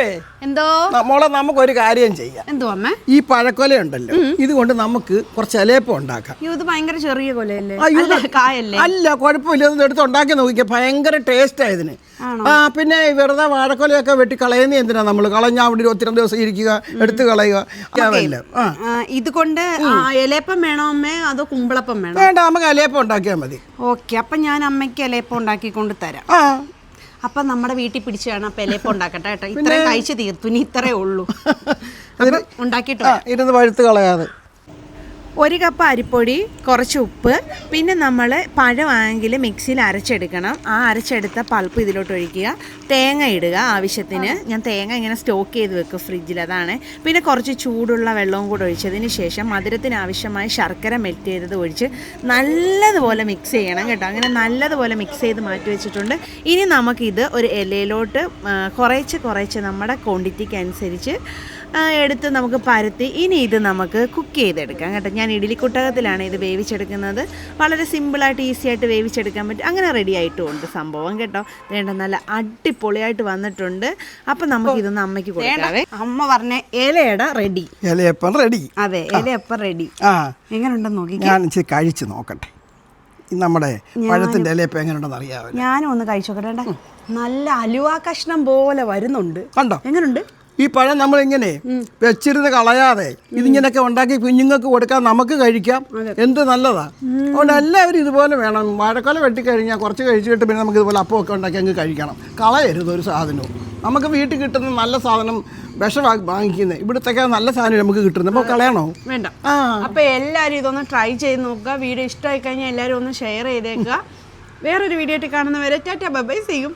അപ്പോഴേ എന്തോ? മോളെ നമുക്ക് ഒരു കാര്യം ചെയ്യാം. എന്തോ അമ്മ? ഈ പഴക്കൊല ഉണ്ടല്ലോ ഇതുകൊണ്ട് നമുക്ക് കുറച്ച് അലേപ്പം ഉണ്ടാക്കാം. ഇത് ഭയങ്കര ചെറിയ കൊലയല്ലേ? അല്ല, കായല്ലേ? അല്ല കുഴപ്പമില്ല. ഇത് എടുത്ത് ഉണ്ടാക്കി നോക്കിയാൽ ഭയങ്കര ടേസ്റ്റ് ആയതിന് ആ പിന്നെ വെറുതെ വാഴക്കൊലയൊക്കെ വെട്ടി കളയുന്ന എന്തിനാ നമ്മൾ കളഞ്ഞാൽ അവിടെ ഒരു ഒത്തിരി ദിവസം ഇരിക്കുക എടുത്ത് കളയുക. ഇതുകൊണ്ട് ഇലയപ്പം വേണോ അമ്മേ? അതോ കുമ്പളപ്പം വേണോ? വേണ്ട നമുക്ക് അലേപ്പം ഉണ്ടാക്കിയാൽ മതി. ഓക്കെ അപ്പൊ ഞാൻ അമ്മയ്ക്ക് അലേപ്പം ഉണ്ടാക്കി കൊണ്ട് തരാം അപ്പൊ നമ്മുടെ വീട്ടിൽ പിടിച്ച് വേണം അപ്പൊ ഇലയപ്പം ഉണ്ടാക്കട്ടെ കേട്ടോ. ഇത്രയും കഴിച്ച് തീർത്തു. ഇനി ഇത്രേ ഉള്ളൂ. അപ്പൊ ഉണ്ടാക്കിട്ടോ ഇരുന്ന് പഴുത്ത് കളയാതെ. ഒരു കപ്പ് അരിപ്പൊടി കുറച്ച് ഉപ്പ് പിന്നെ നമ്മൾ പഴമാണെങ്കിൽ മിക്സിയിൽ അരച്ചെടുക്കണം. ആ അരച്ചെടുത്ത പൾപ്പ് ഇതിലോട്ട് ഒഴിക്കുക. തേങ്ങ ഇടുക ആവശ്യത്തിന്. ഞാൻ തേങ്ങ ഇങ്ങനെ സ്റ്റോക്ക് ചെയ്ത് വെക്കും ഫ്രിഡ്ജിൽ അതാണ്. പിന്നെ കുറച്ച് ചൂടുള്ള വെള്ളവും കൂടെ ഒഴിച്ചതിന് ശേഷം മധുരത്തിന് ആവശ്യമായ ശർക്കര മെൽറ്റ് ചെയ്തത് ഒഴിച്ച് നല്ലതുപോലെ മിക്സ് ചെയ്യണം കേട്ടോ. അങ്ങനെ നല്ലതുപോലെ മിക്സ് ചെയ്ത് മാറ്റി വെച്ചിട്ടുണ്ട്. ഇനി നമുക്കിത് ഒരു ഇലയിലോട്ട് കുറേച്ച് കുറേച്ച് നമ്മുടെ ക്വാണ്ടിറ്റിക്ക് അനുസരിച്ച് എടുത്ത് നമുക്ക് പരത്തി. ഇനി ഇത് നമുക്ക് കുക്ക് ചെയ്തെടുക്കാം കേട്ടോ. ഞാൻ ഇഡ്ഡലിക്കുട്ടകത്തിലാണ് ഇത് വേവിച്ചെടുക്കുന്നത്. വളരെ സിമ്പിളായിട്ട് ഈസി ആയിട്ട് വേവിച്ചെടുക്കാൻ പറ്റും. അങ്ങനെ റെഡി ആയിട്ടുമുണ്ട് സംഭവം കേട്ടോ. വേണ്ട നല്ല അടിപൊളിയായിട്ട് വന്നിട്ടുണ്ട്. അപ്പം നമുക്ക് ഇതൊന്ന് അമ്മയ്ക്ക് കൊടുക്കാവേ. അമ്മ പറഞ്ഞ ഇലയട റെഡി ഇലയപ്പം റെഡി അതെ ഇലയപ്പം റെഡി ആ. എങ്ങനെയുണ്ടെന്ന് നോക്കി. ഞാൻ ഇച്ചിരി കഴിച്ച് നോക്കട്ടെ. നമ്മുടെ പഴത്തിന്റെ ഇലയപ്പം എങ്ങനെയുണ്ടെന്ന് അറിയാമോ ഞാനും ഒന്ന് കഴിച്ചു നോക്കട്ടെ. നല്ല അലുവ കഷ്ണം പോലെ വരുന്നുണ്ട്. കണ്ടോ? എങ്ങനെയുണ്ട് ഈ പഴം നമ്മളിങ്ങനെ വെച്ചിരുന്ന് കളയാതെ ഇതിങ്ങനെയൊക്കെ ഉണ്ടാക്കി കുഞ്ഞുങ്ങൾക്ക് കൊടുക്കാൻ നമുക്ക് കഴിക്കാം. എന്ത് നല്ലതാ. അതുകൊണ്ട് എല്ലാവരും ഇതുപോലെ വേണം. വാഴക്കൊല വെട്ടിക്കഴിഞ്ഞാൽ കുറച്ച് കഴിച്ചിട്ട് പിന്നെ നമുക്ക് ഇതുപോലെ അപ്പമൊക്കെ ഉണ്ടാക്കി അങ്ങ് കഴിക്കണം. കളയരുത് ഒരു സാധനവും. നമുക്ക് വീട്ടിൽ കിട്ടുന്ന നല്ല സാധനം വിഷം വാങ്ങിക്കുന്നത് ഇവിടുത്തൊക്കെ നല്ല സാധനം നമുക്ക് കിട്ടുന്നത്. അപ്പോൾ കളയണോ? വേണ്ട. അപ്പോൾ അപ്പൊ എല്ലാവരും ഇതൊന്ന് ട്രൈ ചെയ്ത് നോക്കുക. വീഡിയോ ഇഷ്ടമായി കഴിഞ്ഞാൽ എല്ലാവരും ഒന്ന് ഷെയർ ചെയ്തേക്കുക. വേറൊരു വീഡിയോ ആയിട്ട് കാണുന്നവരെ ടാറ്റ ബൈ ചെയ്യും